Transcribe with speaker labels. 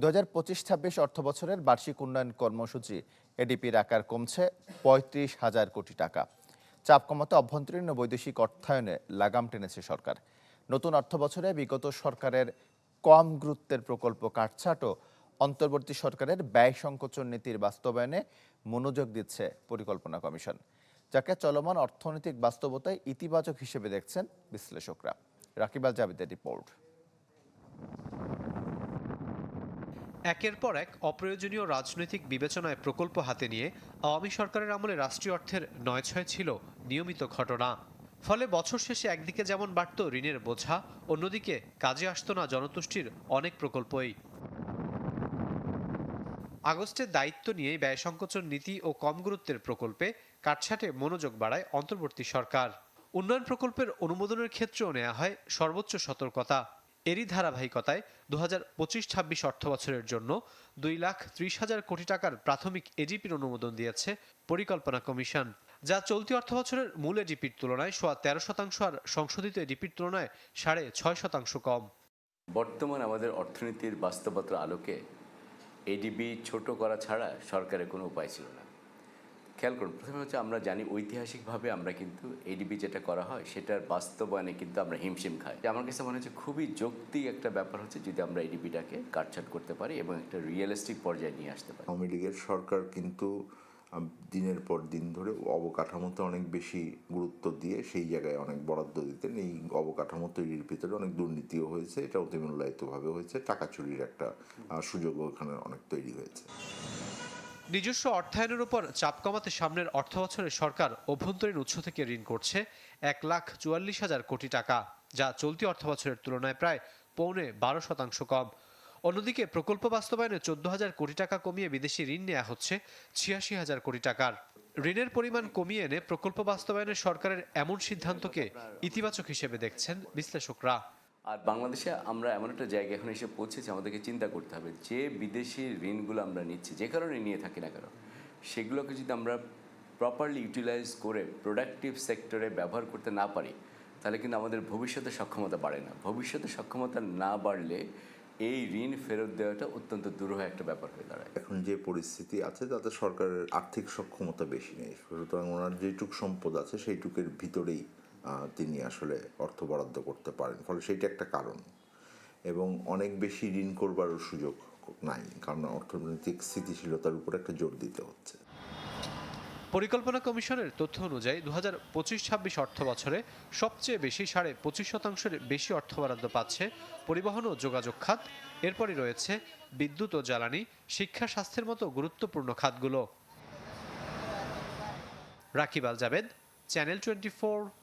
Speaker 1: দু হাজার পঁচিশ ছাব্বিশ অর্থ বছরের বার্ষিক উন্নয়ন কর্মসূচি এডিপির আকার কমছে পঁয়ত্রিশ হাজার কোটি টাকা। চাপ কমাতে অভ্যন্তরীণ ও বৈদেশিক অর্থায়নে লাগাম টেনেছে সরকার। নতুন অর্থ বছরে বিগত সরকারের কম গুরুত্বের প্রকল্প কাটছাট ও অন্তর্বর্তী সরকারের ব্যয় সংকোচন নীতির বাস্তবায়নে মনোযোগ দিচ্ছে পরিকল্পনা কমিশন, যাকে চলমান অর্থনৈতিক বাস্তবতায় ইতিবাচক হিসেবে দেখছেন বিশ্লেষকরা। রাকিবাল জাবিদের রিপোর্ট।
Speaker 2: একের পর এক অপ্রয়োজনীয় রাজনৈতিক বিবেচনায় প্রকল্প হাতে নিয়ে আওয়ামী সরকারের আমলে রাষ্ট্রীয় অর্থের নয় ছয় ছিল নিয়মিত ঘটনা। ফলে বছর শেষে একদিকে যেমন বাড়ত ঋণের বোঝা, অন্যদিকে কাজে আসতো না জনতুষ্টির অনেক প্রকল্পই। আগস্টে দায়িত্ব নিয়ে ব্যয় সংকোচন নীতি ও কম গুরুত্বের প্রকল্পে কাটছাটে মনোযোগ বাড়ায় অন্তর্বর্তী সরকার। উন্নয়ন প্রকল্পের অনুমোদনের ক্ষেত্রেও নেওয়া হয় সর্বোচ্চ সতর্কতা। এরই ধারাবাহিকতায় দু হাজার পঁচিশ ছাব্বিশ অর্থ বছরের জন্য দুই লাখ ত্রিশ হাজার কোটি টাকার প্রাথমিক এজিপির অনুমোদন দিয়েছে পরিকল্পনা কমিশন, যা চলতি অর্থ বছরের মূল এডিপির তুলনায় সোয়া তেরো শতাংশ আর সংশোধিত এডিপির তুলনায় সাড়ে ছয় শতাংশ কম।
Speaker 3: বর্তমান আমাদের অর্থনীতির বাস্তবতার আলোকে এডিবি ছোট করা ছাড়া সরকারের কোনো উপায় ছিল না। খেয়াল করুন প্রথমে হচ্ছে আমরা জানি ঐতিহাসিকভাবে আমরা কিন্তু এডিবি যেটা করা হয় সেটার বাস্তবায়নে কিন্তু আমরা হিমশিম খাই। আমার কাছে মনে হচ্ছে খুবই যৌক্তিক একটা ব্যাপার হচ্ছে যদি আমরা এডিবিটাকে কাটছাট করতে পারি এবং একটা রিয়েলিস্টিক পর্যায়ে নিয়ে আসতে পারি।
Speaker 4: আওয়ামী লীগের সরকার কিন্তু দিনের পর দিন ধরে অবকাঠামোতে অনেক বেশি গুরুত্ব দিয়ে সেই জায়গায় অনেক বরাদ্দ দিতেন। এই অবকাঠামো তৈরির ভিতরে অনেক দুর্নীতিও হয়েছে এটা অতিমূল্যায়িতভাবে হয়েছে টাকা চুরির একটা আহ, সুযোগও এখানে অনেক তৈরি হয়েছে।
Speaker 2: নিজস্ব অর্থায়নের উপর চাপ কমাতে সামনের অর্থ বছরে সরকার অভ্যন্তরীণ উৎস থেকে ঋণ করছে এক লাখ চুয়াল্লিশ হাজার কোটি টাকা, যা চলতি অর্থ বছরের তুলনায় প্রায় পৌনে বারো শতাংশ কম। অন্যদিকে প্রকল্প বাস্তবায়নে চোদ্দ হাজার কোটি টাকা কমিয়ে বিদেশি ঋণ নেওয়া হচ্ছে ছিয়াশি হাজার কোটি টাকার। ঋণের পরিমাণ কমিয়ে এনে প্রকল্প বাস্তবায়নে সরকারের এমন সিদ্ধান্তকে ইতিবাচক হিসেবে দেখছেন বিশ্লেষকরা।
Speaker 3: আর বাংলাদেশে আমরা এমন একটা জায়গায় এখন এসে পৌঁছেছি, আমাদেরকে চিন্তা করতে হবে যে বিদেশি ঋণগুলো আমরা নিচ্ছি, যে কারণে নিয়ে থাকি না কেন? সেগুলোকে যদি আমরা প্রপারলি ইউটিলাইজ করে প্রোডাক্টিভ সেক্টরে ব্যবহার করতে না পারি, তাহলে কিন্তু আমাদের ভবিষ্যতে সক্ষমতা বাড়ে না। ভবিষ্যতে সক্ষমতা না বাড়লে এই ঋণ ফেরত দেওয়াটা অত্যন্ত দুরূহ একটা ব্যাপার হয়ে দাঁড়ায়।
Speaker 4: এখন যে পরিস্থিতি আছে, তাতে সরকারের আর্থিক সক্ষমতা বেশি নেই। সুতরাং ওনার যেটুক সম্পদ আছে, সেইটুকের ভিতরেই তিনি আসলে অর্থ বরাদ্দ করতে পারেন। ফলে সেইটা একটা কারণ। এবং অনেক বেশি ঋণ করবারও সুযোগ নাই, কারণ অর্থনৈতিক স্থিতিশীলতার উপর একটা জোর দিতে হচ্ছে।
Speaker 2: পরিকল্পনা কমিশনের তথ্য অনুযায়ী দু হাজার পঁচিশ ছাব্বিশ অর্থ বছরে সবচেয়ে বেশি সাড়ে পঁচিশ শতাংশের বেশি অর্থ বরাদ্দ পাচ্ছে পরিবহন ও যোগাযোগ খাত। এরপরই রয়েছে বিদ্যুৎ ও জ্বালানি, শিক্ষা, স্বাস্থ্যের মতো গুরুত্বপূর্ণ খাতগুলো। Rakib Al Jabed, channel twenty